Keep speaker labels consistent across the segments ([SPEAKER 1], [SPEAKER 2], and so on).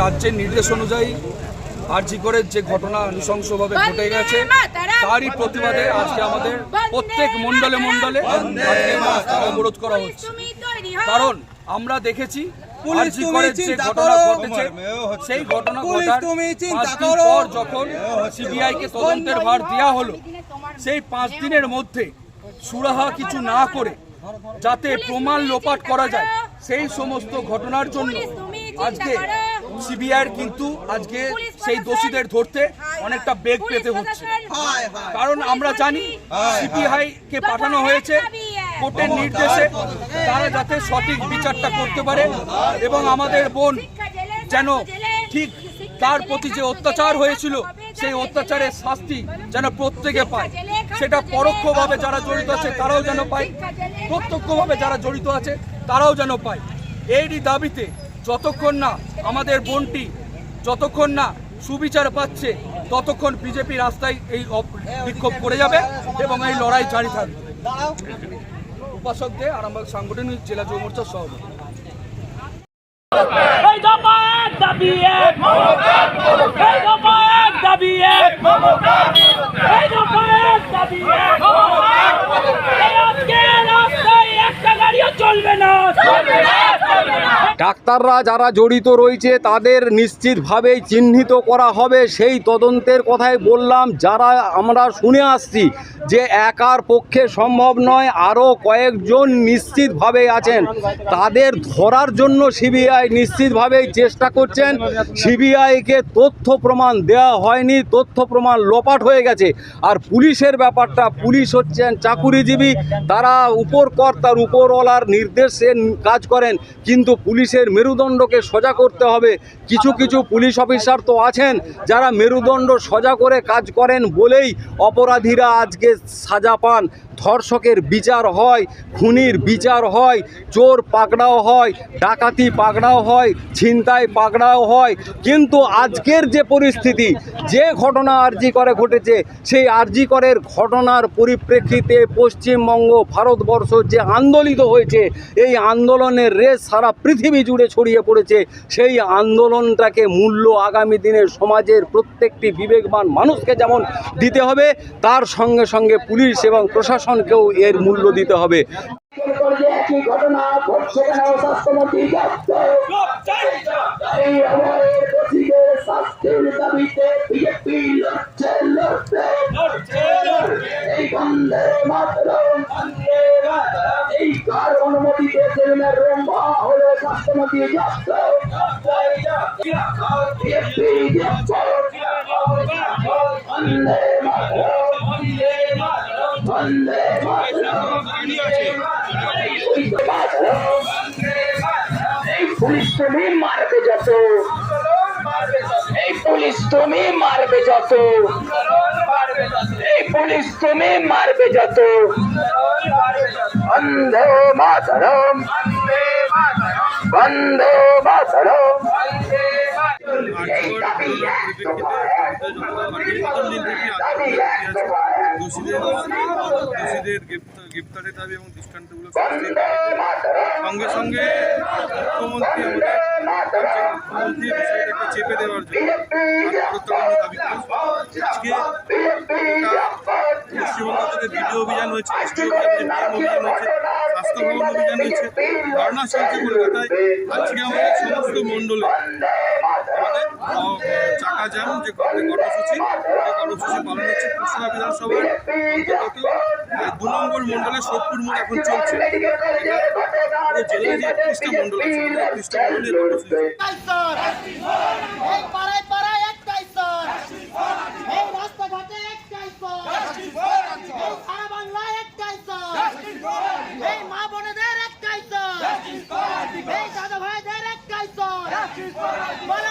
[SPEAKER 1] রাজ্যের নির্দেশ অনুযায়ী আরজি করে যে ঘটনা নৃশংসভাবে ঘটে গেছে তারই প্রতিবাদে আজকে আমাদের প্রত্যেক মণ্ডলে মণ্ডলে আজকে অবরোধ করা হচ্ছে। কারণ আমরা দেখেছি
[SPEAKER 2] পুলিশ
[SPEAKER 1] করে যে ঘটনা ঘটেছে সেই ঘটনা ঘটার। পর যখন সিবিআই কে তদন্তের ভার দেওয়া হলো সেই পাঁচ দিনের মধ্যে সুরাহা কিছু না করে যাতে প্রমাণ লোপাট করা যায় সেই সমস্ত ঘটনার জন্য আজকে সিবিআইয়ের কিন্তু আজকে সেই দোষীদের ধরতে অনেকটা বেগ পেতে হচ্ছে।
[SPEAKER 2] হায় হায়
[SPEAKER 1] কারণ আমরা জানি সিবিআই কে পাঠানো হয়েছে কোর্টের নির্দেশে। তারা যাতে সঠিক বিচারটা করতে পারে এবং আমাদের বোন যেন ঠিক তার প্রতি যে অত্যাচার হয়েছিল সেই অত্যাচারের শাস্তি যেন প্রত্যেকে পায়। সেটা পরোক্ষভাবে যারা জড়িত আছে তারাও যেন পায়। প্রত্যক্ষভাবে যারা জড়িত আছে তারাও যেন পায়। এরই দাবিতে যতক্ষণ না আমাদের বোনটি যতক্ষণ না সুবিচার পাচ্ছে, ততক্ষণ বিজেপি রাস্তায় এই বিক্ষোভ করে যাবে এবং এই লড়াই জারি থাকবে। উপাসক দে আরামবাগ সাংগঠনিক জেলা যুব মোর্চার সভাপতি।
[SPEAKER 3] দাবি, এক দাবি এক দাবি, এক এই আজকে রাস্তায় একটা গাড়িও চলবে না চলবে না চলবে না
[SPEAKER 4] ডাক্তাররা যারা জড়িত রয়েছে, তাদের নিশ্চিতভাবেই চিহ্নিত করা হবে। সেই তদন্তের কথাই বললাম, যারা আমরা শুনে আসছি যে একার পক্ষে সম্ভব নয়, আরও কয়েকজন নিশ্চিতভাবে আছেন। তাদের ধরার জন্য সিবিআই নিশ্চিতভাবেই চেষ্টা করছেন। সিবিআইকে তথ্য প্রমাণ দেওয়া হয়নি, তথ্য প্রমাণ লোপাট হয়ে গেছে। আর পুলিশের ব্যাপারটা, পুলিশ হচ্ছেন চাকুরিজীবী, তারা উপর কর্তার উপরওয়ালার নির্দেশে কাজ করেন, কিন্তু পুলিশের মেরুদণ্ডকে সোজা করতে হবে। কিছু কিছু পুলিশ অফিসার তো আছেন যারা মেরুদণ্ড সোজা করে কাজ করেন বলেই অপরাধীরা আজকে সাজা পান। ধর্ষকের বিচার হয়, খুনির বিচার হয়, চোর পাকড়াও হয়, ডাকাতি পাকড়াও হয়, ছিনতাই পাকড়াও হয়। কিন্তু আজকের যে পরিস্থিতি, যে ঘটনা আরজি করে ঘটেছে, সেই আরজি করের ঘটনার পরিপ্রেক্ষিতে পশ্চিমবঙ্গ, ভারতবর্ষ যে আন্দোলিত হয়েছে, এই আন্দোলনের রেস সারা পৃথিবী জুড়ে ছড়িয়ে পড়েছে, সেই আন্দোলনটাকে মূল্য আগামী দিনের সমাজের প্রত্যেকটি বিবেকবান মানুষকে যেমন দিতে হবে, তার সঙ্গে সঙ্গে পুলিশ এবং প্রশাসনকেও এর মূল্য দিতে হবে।
[SPEAKER 5] করলে পুলিশ তুমি মারবে যত। এই পুলিশ তুমি মারবে যত। এই পুলিশ তুমি মারবে যত। অন্ধ মাতরম। বন্দে মাতরম।
[SPEAKER 6] দোষীদের গ্রেপ্তার- দাবি এবং দৃষ্টান্তগুলো সঙ্গে সঙ্গে মুখ্যমন্ত্রী মুখ্যমন্ত্রী বিষয়টাকে চেপে দেওয়ার জন্য আর দাবি আজকে পশ্চিমবঙ্গ থেকে ভিডিও অভিযান হয়েছে এসটি অভিযান অভিযান হয়েছে স্বাস্থ্য ভবন অভিযান হয়েছে ধর্ণা চলছে কলকাতায়। আজকে আমাদের সমস্ত মণ্ডলে আমাদের চাকা জ্যাম যে কর্ম- কর্মসূচি কর্মসূচি পালন হচ্ছে কুষ্টিয়া বিধানসভার অন্তর্গত। দু নম্বর মণ্ডলে সোদপুর মোড় এখন চলছে। জেলায় যে একত্রিশটা মণ্ডল আছে একত্রিশটা মণ্ডলে কর্মসূচি
[SPEAKER 7] এই পাড়ায় পাড়ায় একটাই স্তর এই রাস্তাঘাটে একটাই স্তর এই সারা বাংলায় একটাই স্তর এই মা বোনেদের একটাই স্তর এই দাদা ভাইদের একটাই বলে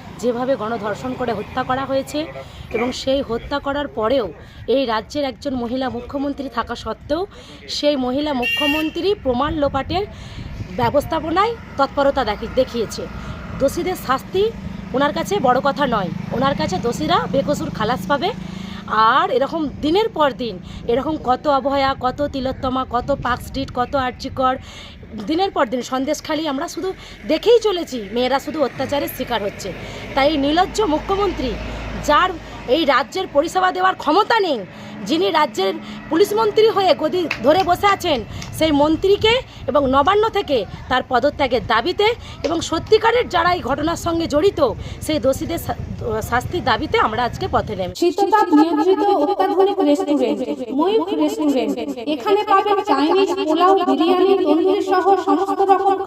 [SPEAKER 8] যেভাবে গণধর্ষণ করে হত্যা করা হয়েছে এবং সেই হত্যা করার পরেও এই রাজ্যের একজন মহিলা মুখ্যমন্ত্রী থাকা সত্ত্বেও সেই মহিলা মুখ্যমন্ত্রী প্রমাণ লোপাটের ব্যবস্থাপনায় তৎপরতা দেখি- দেখিয়েছে। দোষীদের শাস্তি ওনার কাছে বড় কথা নয়। ওনার কাছে দোষীরা বেকসুর খালাস পাবে। আর এরকম দিনের পর দিন এরকম কত অবহেয়া, কত তিলোত্তমা, কত পার্ক স্ট্রিট, কত আর্চিকর দিনের পর দিন সন্দেশখালি আমরা শুধু দেখেই চলেছি, মেয়েরা শুধু অত্যাচারের শিকার হচ্ছে। তাই এই মুখ্যমন্ত্রী, যার এই রাজ্যের পরিষেবা দেওয়ার ক্ষমতা নেই, যিনি রাজ্যের পুলিশ মন্ত্রী হয়ে গদি ধরে বসে আছেন সেই মন্ত্রীকে এবং নবান্ন থেকে তার পদত্যাগের দাবিতে এবং সত্যিকারের যারা এই ঘটনার সঙ্গে জড়িত, সেই দোষীদের শাস্তির দাবিতে আমরা আজকে পথে নেমে
[SPEAKER 2] এখানে পাবেন চাইনিজ পোলাও, বিরিয়ানি সহ